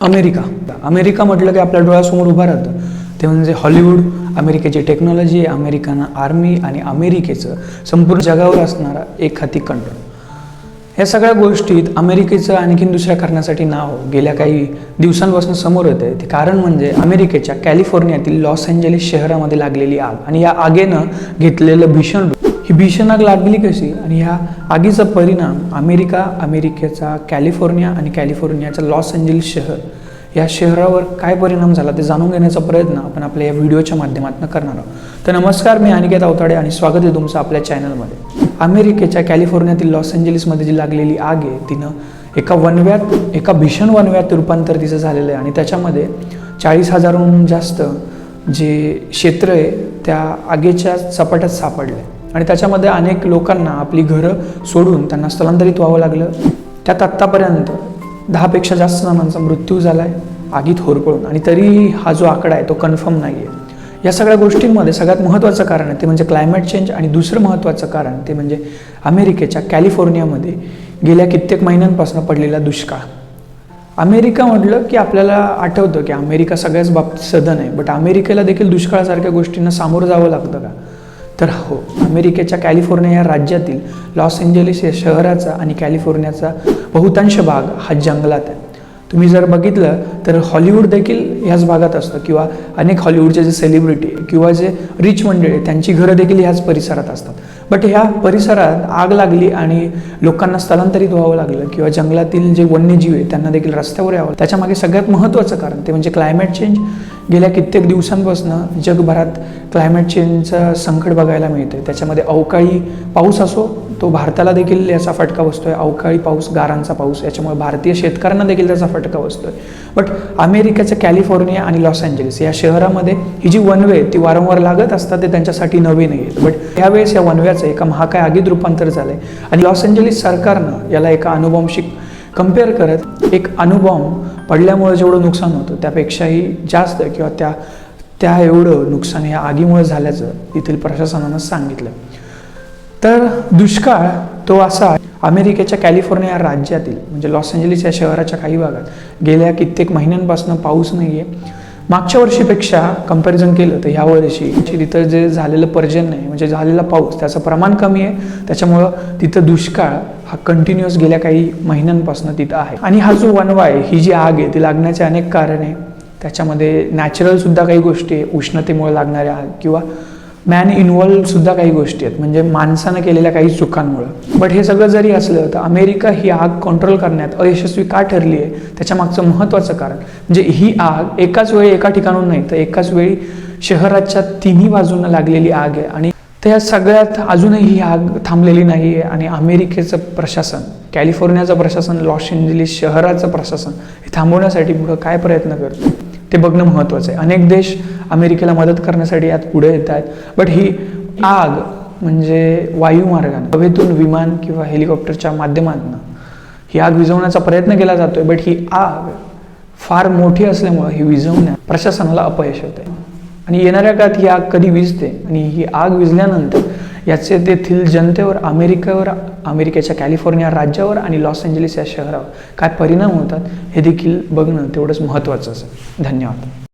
America. America म्हटलं की आपल्या डोळ्यासमोर उभं राहतं. ते म्हणजे हॉलिवूड अमेरिकेची टेक्नॉलॉजी अमेरिकन आर्मी आणि अमेरिकेचं संपूर्ण जगावर असणारा एक हाती कंट्रोल ह्या सगळ्या गोष्टीत अमेरिकेचं आणखीन दुसऱ्या कारणासाठी नाव गेल्या काही दिवसांपासून समोर येतं ते कारण म्हणजे अमेरिकेच्या कॅलिफोर्नियातील लॉस एंजेलिस शहरामध्ये लागलेली आग आणि या आगेनं घेतलेलं भीषण रूप. ही भीषण आग लागली कशी? आणि ह्या आगीचा परिणाम अमेरिका अमेरिकेचा कॅलिफोर्निया आणि कॅलिफोर्नियाचा लॉस एंजेलिस शहर या शहरावर काय परिणाम झाला ते जाणून घेण्याचा प्रयत्न आपण आपल्या या व्हिडिओच्या माध्यमातून करणार आहोत. तर नमस्कार मी अनिकेत अवताडे आणि स्वागत आहे तुमचं आपल्या चॅनलमध्ये. अमेरिकेच्या कॅलिफोर्नियातील लॉस एंजेलिसमध्ये जी लागलेली आग आहे तिनं एका वनव्यात एका भीषण वनव्यात रूपांतर तिचं झालेलं आहे. आणि त्याच्यामध्ये चाळीस हजारहून जास्त जे क्षेत्र आहे त्या आगीच्या सपाट्यात आहे आणि त्याच्यामध्ये अनेक लोकांना आपली घरं सोडून त्यांना स्थलांतरित व्हावं लागलं. त्यात आत्तापर्यंत दहापेक्षा जास्त जणांचा मृत्यू झाला आहे आगीत होरपळून आणि तरी हा जो आकडा आहे तो कन्फर्म नाही आहे या सगळ्या गोष्टींमध्ये सगळ्यात महत्त्वाचं कारण आहे ते म्हणजे क्लायमेट चेंज आणि दुसरं महत्त्वाचं कारण ते म्हणजे अमेरिकेच्या कॅलिफोर्नियामध्ये गेल्या कित्येक महिन्यांपासून पडलेला दुष्काळ. अमेरिका म्हटलं की आपल्याला आठवतं की अमेरिका सगळ्याच बाबतीत सदन आहे बट अमेरिकेला देखील दुष्काळासारख्या गोष्टींना सामोरं जावं लागतं का? तर हो अमेरिकेच्या कॅलिफोर्निया या राज्यातील लॉस एंजेलिस या शहराचा आणि कॅलिफोर्नियाचा बहुतांश भाग हा जंगलात आहे. तुम्ही जर बघितलं तर हॉलिवूड देखील ह्याच भागात असतं किंवा अनेक हॉलिवूडचे जे सेलिब्रिटी किंवा जे रिच मंडळी त्यांची घरं देखील ह्याच परिसरात असतात. बट ह्या परिसरात आग लागली आणि लोकांना स्थलांतरित व्हावं लागलं किंवा जंगलातील जे वन्यजीव आहे त्यांना देखील रस्त्यावर यावं त्याच्यामागे सगळ्यात महत्त्वाचं कारण ते म्हणजे क्लायमेट चेंज गेल्या कित्येक दिवसांपासून जगभरात क्लायमेट चेंजचं संकट बघायला मिळतं त्याच्यामध्ये अवकाळी पाऊस असो तो भारताला देखील याचा फटका बसतोय. अवकाळी पाऊस गारांचा पाऊस याच्यामुळे भारतीय शेतकऱ्यांना देखील त्याचा फटका बसतोय. बट अमेरिकेचं कॅलिफोर्निया आणि लॉस एंजलिस या शहरामध्ये ही जी वनवे ती वारंवार लागत असतात ते त्यांच्यासाठी नवे नाही आहेत. बट यावेळेस या वनव्याचं एका महाकाय आगीत रूपांतर झालं आहे आणि लॉस एंजेलिस सरकारनं याला एका अनुवंशिक कंपेअर करत एक अणुबॉम्ब पडल्यामुळे जेवढं नुकसान होतं त्यापेक्षाही जास्त किंवा त्या त्या एवढं नुकसान या आगीमुळे झाल्याचं येथील प्रशासनानं सांगितलं. तर दुष्काळ तो असा अमेरिकेच्या कॅलिफोर्निया राज्यातील म्हणजे लॉस एंजलिस या शहराच्या काही भागात गेल्या कित्येक महिन्यांपासून पाऊस नाही आहे मागच्या वर्षीपेक्षा कंपॅरिझन केलं तर ह्या वर्षी तिथं जे झालेलं पर्जन्य आहे म्हणजे झालेला पाऊस त्याचं प्रमाण कमी आहे. त्याच्यामुळं तिथं दुष्काळ हा कंटिन्युअस गेल्या काही महिन्यांपासून तिथं आहे. आणि हा जो वनवा आहे ही जी आग आहे ती लागण्याचे अनेक कारण आहे. त्याच्यामध्ये नॅचरलसुद्धा काही गोष्टी आहे. उष्णतेमुळे लागणाऱ्या आग किंवा मॅन इन्व्हॉल्व सुद्धा काही गोष्टी आहेत. म्हणजे माणसानं केलेल्या काही चुकांमुळं. बट हे सगळं जरी असलं तर अमेरिका ही आग कंट्रोल करण्यात अयशस्वी का ठरली आहे त्याच्या मागचं महत्त्वाचं कारण. म्हणजे ही आग एकाच वेळी एका ठिकाणून नाही तर एकाच वेळी शहराच्या तिन्ही बाजूंना लागलेली आग आहे. आणि त्या सगळ्यात अजूनही ही आग थांबलेली नाही आहे. आणि अमेरिकेचं प्रशासन कॅलिफोर्नियाचं प्रशासन लॉस एंजलिस शहराचं प्रशासन हे थांबवण्यासाठी पुढं काय प्रयत्न करतो? हे बघणं महत्त्वाचं आहे. अनेक देश अमेरिकेला मदत करण्यासाठी यात पुढे येत आहेत बट ही आग म्हणजे वायुमार्गाने हवेतून विमान किंवा हेलिकॉप्टरच्या माध्यमातून ही आग विझवण्याचा प्रयत्न केला जातोय. बट ही आग फार मोठी असल्यामुळं ही विझवण्यात प्रशासनाला अपयश होते आणि येणाऱ्या काळात ही आग कधी विजते आणि ही आग विझल्यानंतर याचे तेथील जनतेवर अमेरिकेवर अमेरिकेच्या कॅलिफोर्निया राज्यावर आणि लॉस एंजलिस या शहरावर काय परिणाम होतात हे देखील बघणं तेवढंच महत्त्वाचं असेल. धन्यवाद.